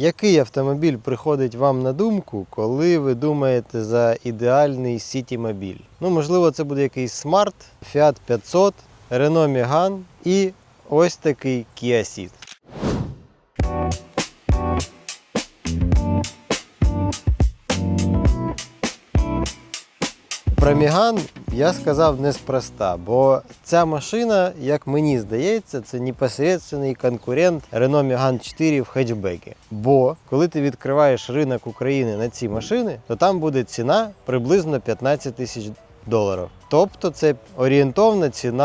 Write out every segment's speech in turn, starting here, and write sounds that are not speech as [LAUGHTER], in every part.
Який автомобіль приходить вам на думку, коли ви думаєте за ідеальний сітімобіль? Ну, можливо, це буде якийсь Smart, Fiat 500, Renault Megane і ось такий Kia Ceed. Про Міган я сказав неспроста, бо ця машина, як мені здається, це непосередній конкурент Renault Megane 4 в хетчбекі. Бо коли ти відкриваєш ринок України на ці машини, то там буде ціна приблизно 15 тисяч доларів. Тобто це орієнтовна ціна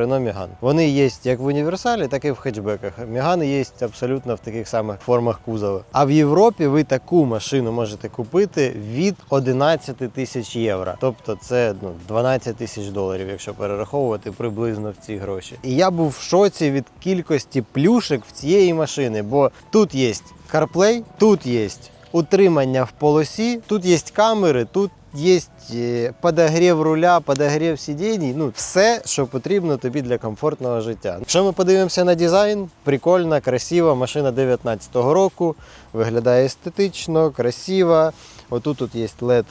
Renault Megane. Вони є як в універсалі, так і в хетчбеках. Мегани є абсолютно в таких самих формах кузова. А в Європі ви таку машину можете купити від 11 тисяч євро. Тобто це ну, 12 тисяч доларів, якщо перераховувати приблизно в ці гроші. І я був в шоці від кількості плюшек в цієї машини, бо тут є CarPlay, тут є утримання в полосі, тут є камери, тут є е, подогрів руля, подогрів сидінь, ну все, що потрібно тобі для комфортного життя. Якщо ми подивимося на дизайн, прикольна, красива машина 19-го року, виглядає естетично, красива. Отут тут є LED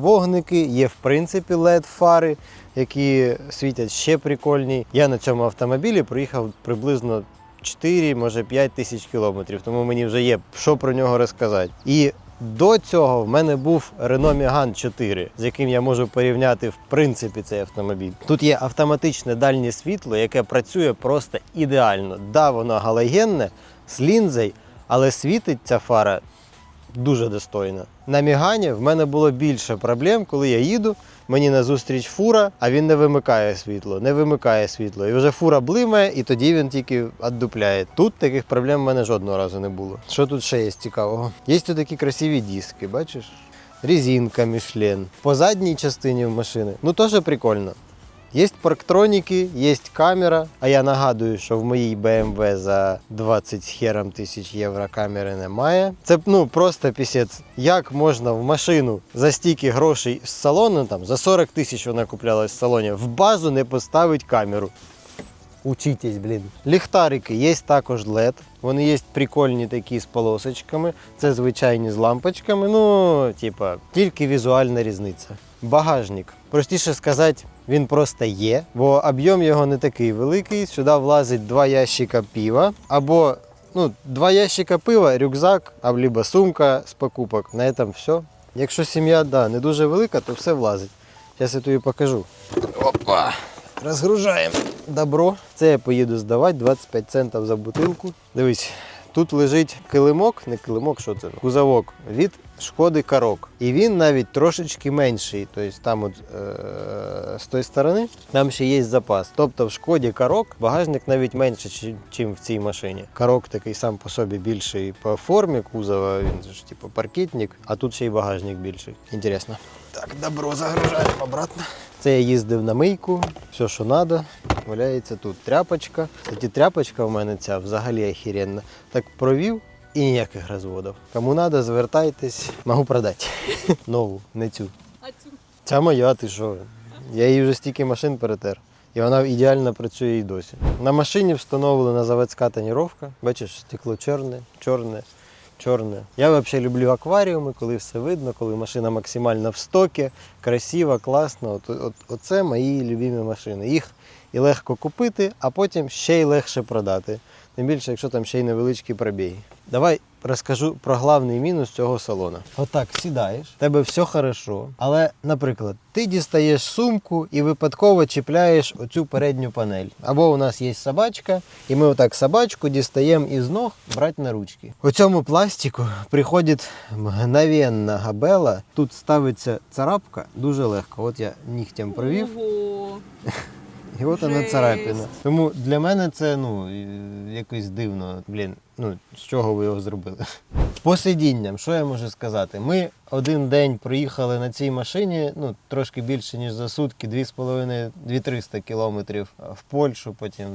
вогники, є в принципі LED фари, які світять ще прикольні. Я на цьому автомобілі проїхав приблизно 4, може 5 тисяч кілометрів, тому мені вже є що про нього розказати. І до цього в мене був Renault Megane 4, з яким я можу порівняти в принципі цей автомобіль. Тут є автоматичне дальнє світло, яке працює просто ідеально. Да, воно галогенне з лінзою, але світить ця фара дуже достойно. На Мігані в мене було більше проблем, коли я їду. Мені назустріч фура, а він не вимикає світло, не вимикає світло. І вже фура блимає, і тоді він тільки віддупляє. Тут таких проблем в мене жодного разу не було. Що тут ще є цікавого? Є тут такі красиві диски, бачиш? Резинка Мішлен. По задній частині машини. Ну теж прикольно. Є парктроніки, є камера. А я нагадую, що в моїй BMW за 20 з хером тисяч євро камери немає. Це ну просто пісець. Як можна в машину за стільки грошей з салону, там за 40 тисяч вона куплялась в салоні, в базу не поставить камеру. Учитесь, блін. Ліхтарики є також LED. Вони є прикольні такі з полосочками. Це звичайні з лампочками. Ну, типа, тільки візуальна різниця. Багажник. Простіше сказати, він просто є, бо об'єм його не такий великий. Сюди влазить два ящика пива або ну, два ящика пива, рюкзак, або сумка з покупок. На цьому все. Якщо сім'я да, не дуже велика, то все влазить. Зараз я тобі покажу. Опа! Розгружаємо добро. Це я поїду здавати 25 центів за бутилку. Дивись, тут лежить килимок, не килимок, що це? Кузовок від шкоди карок. І він навіть трошечки менший. Тобто там от, е- з тої сторони там ще є запас. Тобто в шкоді карок багажник навіть менше, ніж в цій машині. Карок такий сам по собі більший по формі кузова, він ж типу паркетник, а тут ще й багажник більший. Інтересно. Так, добро загружаємо обратно. Це я їздив на мийку, все, що треба, валяється тут. Тряпочка. Кстати, тряпочка в мене ця взагалі охеренна. Так провів і ніяких розводів. Кому треба, звертайтесь, можу продати. [LAUGHS] Нову, не цю. А цю Ця моя, ти що? Я її вже стільки машин перетер. І вона ідеально працює і досі. На машині встановлена заводська тоніровка. Бачиш, стекло чорне, чорне, чорне. Я взагалі люблю акваріуми, коли все видно, коли машина максимально в стокі, красива, класна. От, от, оце мої любимі машини. Їх і легко купити, а потім ще й легше продати. Тим більше, якщо там ще й невеличкі пробіги. Давай розкажу про головний мінус цього салону. Отак сідаєш, тебе все хорошо. Але, наприклад, ти дістаєш сумку і випадково чіпляєш оцю передню панель. Або у нас є собачка, і ми отак собачку дістаємо із ног брати на ручки. У цьому пластику приходить мгновенна габела. Тут ставиться царапка дуже легко. От я нігтем провів. Ого. І от вона царапіна. Тому для мене це ну е, якось дивно. Блін, ну з чого ви його зробили? По сидінням, що я можу сказати? Ми один день проїхали на цій машині, ну трошки більше ніж за сутки, 2,5-2-300 кілометрів в Польщу, потім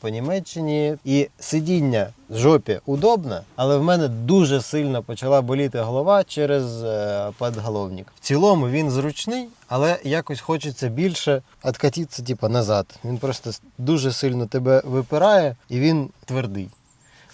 по Німеччині. І сидіння в жопі удобно, але в мене дуже сильно почала боліти голова через е, подголовник. В цілому він зручний, але якось хочеться більше відкатитися, типу, назад. Він просто дуже сильно тебе випирає і він твердий.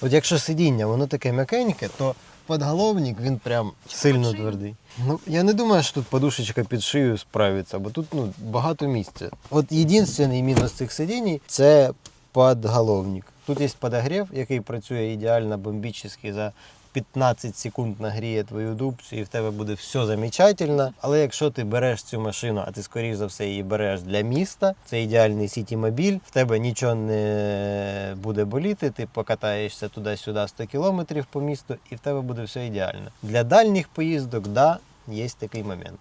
От якщо сидіння, воно таке м'якеньке, то подголовник він прям сильно твердий. Ну, я не думаю, що тут подушечка під шию справиться, бо тут ну, багато місця. От єдиний мінус цих сидінь це подголовник. Тут є подогрів, який працює ідеально бомбічно за 15 секунд нагріє твою дубцю і в тебе буде все замечательно. Але якщо ти береш цю машину, а ти скоріш за все її береш для міста, це ідеальний сіті-мобіль, в тебе нічого не буде боліти, ти покатаєшся туди-сюди 100 кілометрів по місту, і в тебе буде все ідеально. Для дальніх поїздок, да, є такий момент.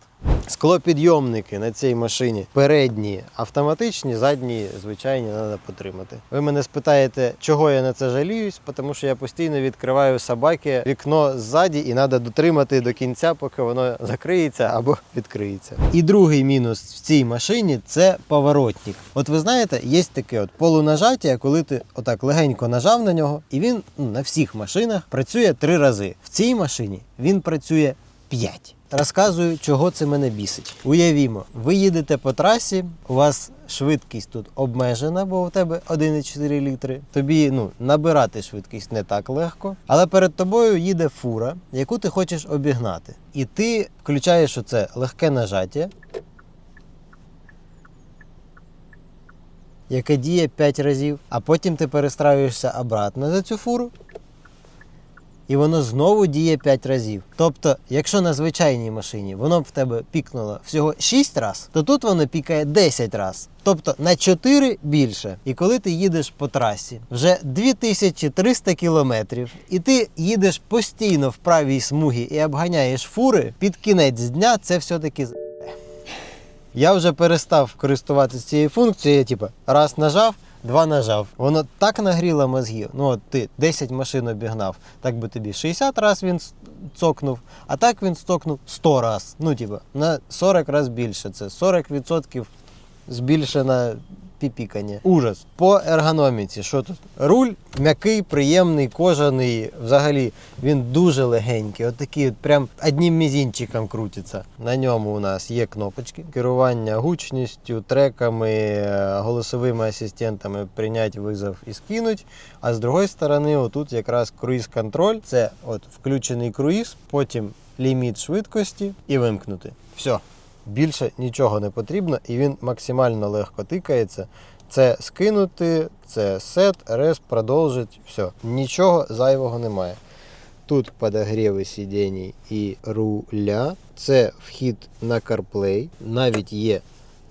Склопідйомники на цій машині передні автоматичні, задні звичайні треба потримати. Ви мене спитаєте, чого я на це жаліюсь, тому що я постійно відкриваю собаки вікно ззаді і треба дотримати до кінця, поки воно закриється або відкриється. І другий мінус в цій машині це поворотник. От ви знаєте, є таке от полунажаття, коли ти отак легенько нажав на нього, і він ну, на всіх машинах працює три рази. В цій машині він працює 5. Розказую, чого це мене бісить. Уявімо, ви їдете по трасі, у вас швидкість тут обмежена, бо у тебе 1,4 літри. Тобі ну, набирати швидкість не так легко. Але перед тобою їде фура, яку ти хочеш обігнати. І ти включаєш оце легке нажаття, яке діє 5 разів, а потім ти перестраюєшся обратно за цю фуру і воно знову діє 5 разів. Тобто, якщо на звичайній машині воно в тебе пікнуло всього 6 разів, то тут воно пікає 10 разів. Тобто на 4 більше. І коли ти їдеш по трасі вже 2300 кілометрів, і ти їдеш постійно в правій смугі і обганяєш фури, під кінець дня це все-таки. Я вже перестав користуватися цією функцією, типу, раз нажав, два нажав. Воно так нагріло мозги. Ну, от ти 10 машин обігнав, так би тобі 60 разів він цокнув, а так він цокнув 100 разів. Ну, типу, на 40 разів більше. Це 40% збільшена піпікання. Ужас. По ергономіці, що тут? Руль м'який, приємний, кожаний. Взагалі він дуже легенький. От такий, от прям одним мізінчиком крутиться. На ньому у нас є кнопочки керування гучністю, треками, е, голосовими асистентами прийняти визов і скинуть. А з другої сторони, отут якраз круїз-контроль. Це от включений круїз, потім ліміт швидкості і вимкнути. Все. Більше нічого не потрібно, і він максимально легко тикається. Це скинути, це сет, рес, продовжить, все. Нічого зайвого немає. Тут подогріви сидінь і руля. Це вхід на CarPlay. Навіть є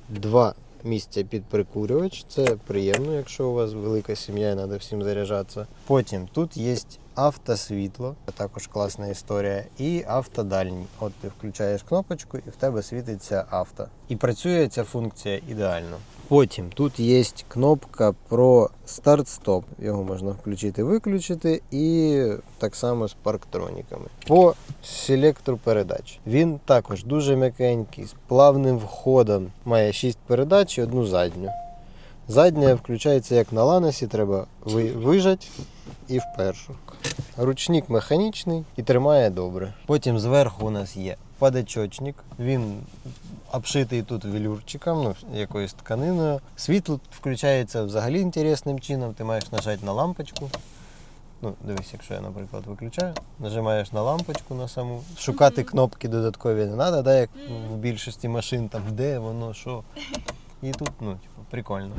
два місця під прикурювач. Це приємно, якщо у вас велика сім'я і треба всім заряджатися. Потім тут є автосвітло, також класна історія, і автодальній. От ти включаєш кнопочку і в тебе світиться авто. І працює ця функція ідеально. Потім тут є кнопка про старт-стоп. Його можна включити, виключити, і так само з парктроніками. По селектору передач. Він також дуже м'якенький, з плавним входом. Має 6 передач і одну задню. Задня включається як на ланосі, треба ви- вижать і в першу. Ручник механічний і тримає добре. Потім зверху у нас є подачочник. Він обшитий тут велюрчиком, ну, якоюсь тканиною. Світло включається взагалі інтересним чином. Ти маєш нажати на лампочку. Ну, дивись, якщо я, наприклад, виключаю, нажимаєш на лампочку на саму. Шукати кнопки додаткові не треба, да, як в більшості машин, там де воно, що. І тут, ну, типу, прикольно.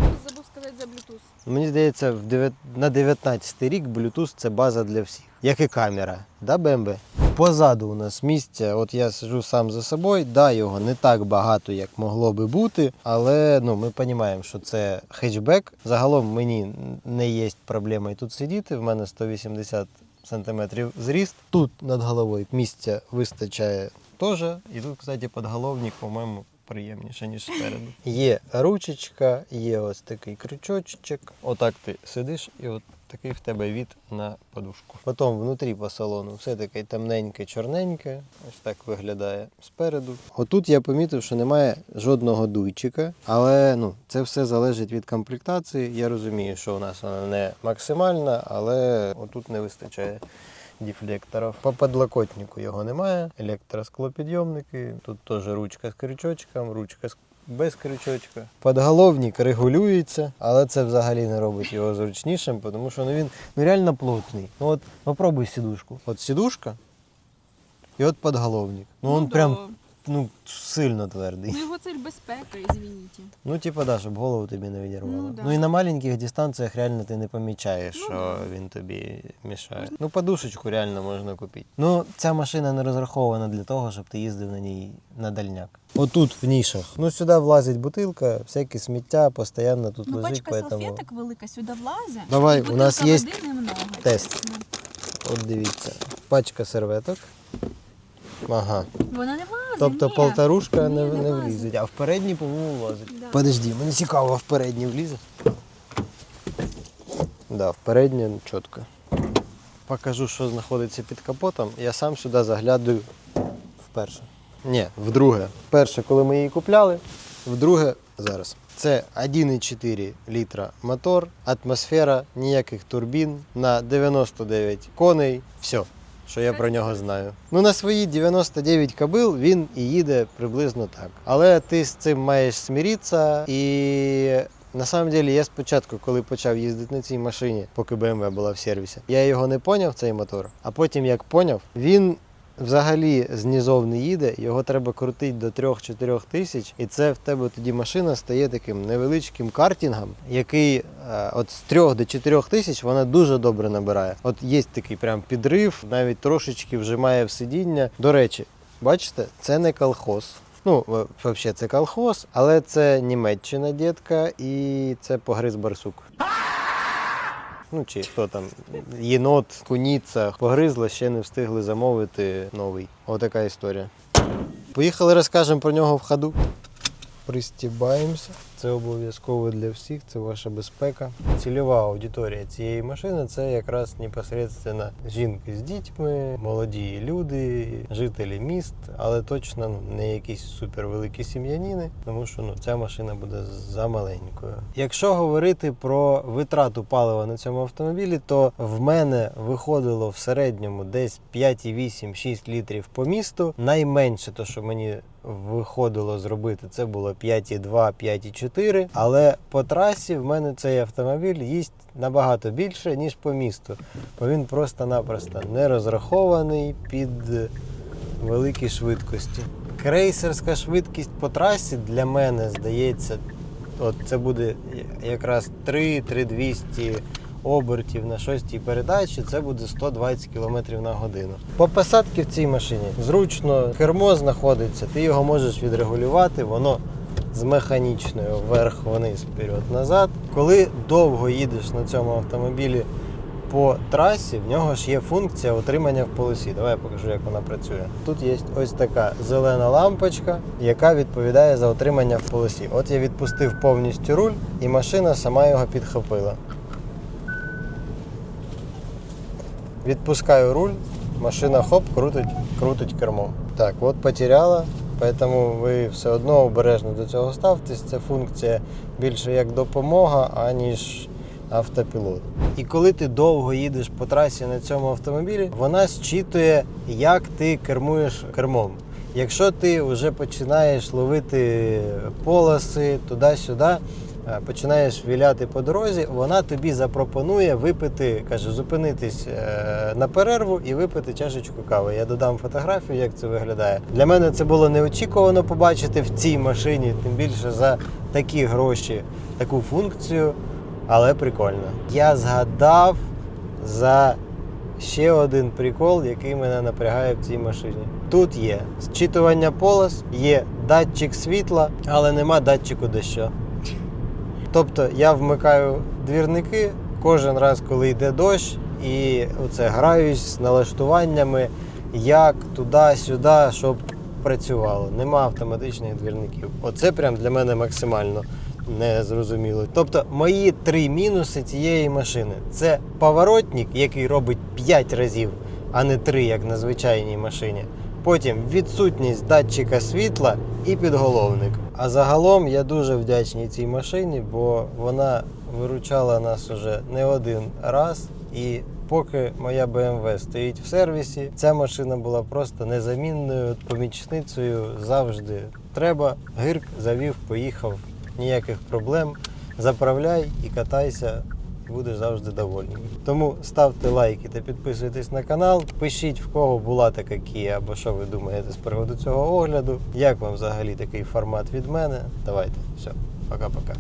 Сказати за Bluetooth. Мені здається, в дев'ят- на 19 рік Bluetooth це база для всіх. Як і камера, да, БМБ? Позаду у нас місця, от я сижу сам за собою, да, його не так багато, як могло би бути, але ну, ми розуміємо, що це хетчбек. Загалом мені не є проблемою тут сидіти. В мене 180 сантиметрів зріст. Тут над головою місця вистачає теж. І тут, кстати, подголовник, по-моєму, приємніше, ніж спереду. Є ручечка, є ось такий крючочок. Отак ти сидиш і от такий в тебе від на подушку. Потім внутрі по салону все таке темненьке, чорненьке. Ось так виглядає спереду. Отут я помітив, що немає жодного дуйчика, але ну, це все залежить від комплектації. Я розумію, що у нас вона не максимальна, але отут не вистачає дефлекторів. По подлокотнику його немає. Електросклопідйомники. Тут теж ручка з крючочком, ручка з без крючочка. Подголовник регулюється, але це взагалі не робить його зручнішим, тому що ну, він ну, реально плотний. Ну от попробуй сідушку. От сідушка і от подголовник. Ну, він да. прям ну, сильно твердий. Ну його цель безпека, извините. Ну, типа, да, щоб голову тобі не відірвало. Ну, Ну, і на маленьких дистанціях реально ти не помічаєш, Ну, що да. він тобі мішає. Ну, подушечку реально можна купити. Ну, ця машина не розрахована для того, щоб ти їздив на ній на дальняк. Отут в нішах. Ну, сюди влазить бутилка, всяке сміття, постійно тут Ну, лежить, пачка поэтому... салфеток велика сюди влазить. Давай, у нас є тест. От дивіться. Пачка серветок. Ага. Вона не влазить. Тобто ні. полторушка не, не не влізить, а в передній, по-моєму, влазить. Да. Подожди, мені цікаво, а в передній влізе? Да, в переднє чітко. Покажу, що знаходиться під капотом. Я сам сюди заглядаю вперше. Ні, вдруге. Перше, коли ми її купляли, вдруге зараз. Це 1,4 літра мотор, атмосфера, ніяких турбін на 99 коней. Все, що я про нього знаю. Ну на свої 99 кабил він і їде приблизно так. Але ти з цим маєш сміритися і. На самом деле, я спочатку, коли почав їздити на цій машині, поки BMW була в сервісі, я його не поняв, цей мотор. А потім, як поняв, він взагалі знизов не їде, його треба крутити до 3-4 тисяч, і це в тебе тоді машина стає таким невеличким картингом, який е, от з 3 до 4 тисяч вона дуже добре набирає. От є такий прям підрив, навіть трошечки вжимає в сидіння. До речі, бачите, це не колхоз. Ну, взагалі, це колхоз, але це Німеччина, дітка, і це погриз барсук. Ну чи хто там, єнот, куніця, погризла, ще не встигли замовити новий. Отака історія. Поїхали, розкажемо про нього в ходу. Пристібаємося. Це обов'язково для всіх, це ваша безпека. Цільова аудиторія цієї машини це якраз непосередньо жінки з дітьми, молоді люди, жителі міст, але точно ну, не якісь супервеликі сім'яніни, тому що ну, ця машина буде замаленькою. Якщо говорити про витрату палива на цьому автомобілі, то в мене виходило в середньому десь 5,8-6 літрів по місту. Найменше, то що мені виходило зробити, це було 5,2, 5,4. Але по трасі в мене цей автомобіль їсть набагато більше, ніж по місту. Бо він просто-напросто не розрахований під великі швидкості. Крейсерська швидкість по трасі для мене здається, от це буде якраз 3-3200 обертів на шостій передачі, це буде 120 км на годину. По посадці в цій машині зручно кермо знаходиться, ти його можеш відрегулювати, воно з механічною вверх-вниз, вперед-назад. Коли довго їдеш на цьому автомобілі по трасі, в нього ж є функція отримання в полосі. Давай я покажу, як вона працює. Тут є ось така зелена лампочка, яка відповідає за отримання в полосі. От я відпустив повністю руль, і машина сама його підхопила. Відпускаю руль, машина хоп, крутить, крутить кермом. Так, от потеряла, тому ви все одно обережно до цього ставтесь. Це функція більше як допомога, аніж автопілот. І коли ти довго їдеш по трасі на цьому автомобілі, вона зчитує, як ти кермуєш кермом. Якщо ти вже починаєш ловити полоси туди-сюди, починаєш віляти по дорозі, вона тобі запропонує випити, каже, зупинитись е, на перерву і випити чашечку кави. Я додам фотографію, як це виглядає. Для мене це було неочікувано побачити в цій машині, тим більше за такі гроші, таку функцію, але прикольно. Я згадав за ще один прикол, який мене напрягає в цій машині. Тут є зчитування полос, є датчик світла, але нема датчику дощу. Тобто я вмикаю двірники кожен раз, коли йде дощ, і оце граюсь з налаштуваннями, як туди-сюди, щоб працювало. Нема автоматичних двірників. Оце прям для мене максимально незрозуміло. Тобто, мої три мінуси цієї машини: це поворотник, який робить 5 разів, а не 3, як на звичайній машині. Потім відсутність датчика світла і підголовник. А загалом я дуже вдячний цій машині, бо вона виручала нас уже не один раз. І поки моя BMW стоїть в сервісі, ця машина була просто незамінною помічницею завжди. Треба, гирк, завів, поїхав, ніяких проблем. Заправляй і катайся, будеш завжди довольний. Тому ставте лайки та підписуйтесь на канал. Пишіть в кого була така Kia, або що ви думаєте з приводу цього огляду. Як вам взагалі такий формат від мене? Давайте, все, пока-пока.